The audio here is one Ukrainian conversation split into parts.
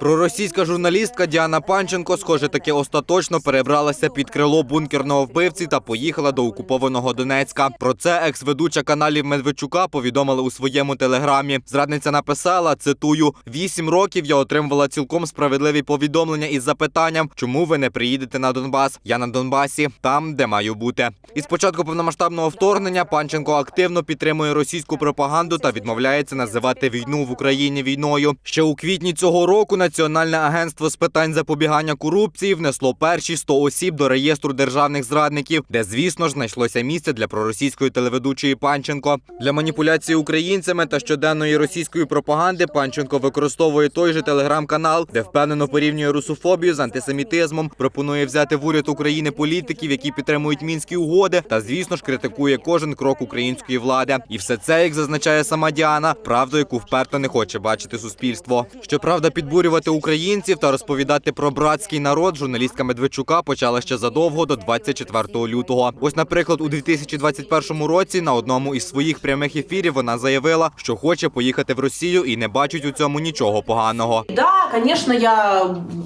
Проросійська журналістка Діана Панченко, схоже, таки остаточно перебралася під крило бункерного вбивці та поїхала до окупованого Донецька. Про це екс-ведуча каналів Медведчука повідомила у своєму телеграмі. Зрадниця написала: цитую: вісім років я отримувала цілком справедливі повідомлення із запитанням, чому ви не приїдете на Донбас. Я на Донбасі, там, де маю бути. І з початку повномасштабного вторгнення Панченко активно підтримує російську пропаганду та відмовляється називати війну в Україні війною. Ще у квітні цього року Національне агентство з питань запобігання корупції внесло перші 100 осіб до реєстру державних зрадників, де, звісно ж, знайшлося місце для проросійської телеведучої Панченко. Для маніпуляції українцями та щоденної російської пропаганди Панченко використовує той же телеграм-канал, де впевнено порівнює русофобію з антисемітизмом, пропонує взяти в уряд України політиків, які підтримують мінські угоди, та звісно ж критикує кожен крок української влади. І все це, як зазначає сама Діана, правду, яку вперто не хоче бачити суспільство. Щоправда, підбурювати українців та розповідати про братський народ журналістка Медведчука почала ще задовго до 24 лютого. Ось, наприклад, у 2021 році на одному із своїх прямих ефірів вона заявила, що хоче поїхати в Росію і не бачить у цьому нічого поганого. Да, конечно, я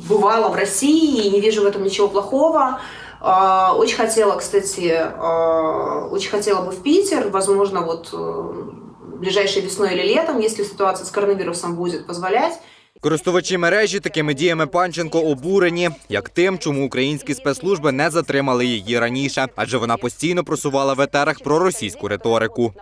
бывала в России и не вижу в этом ничего плохого. А, Очень хотела, кстати, а, очень хотела бы в Питер, возможно, вот э, ближайшей весной или летом, если ситуация с коронавирусом будет позволять. Користувачі мережі такими діями Панченко обурені, як тим, чому українські спецслужби не затримали її раніше, адже вона постійно просувала в етерах проросійську риторику.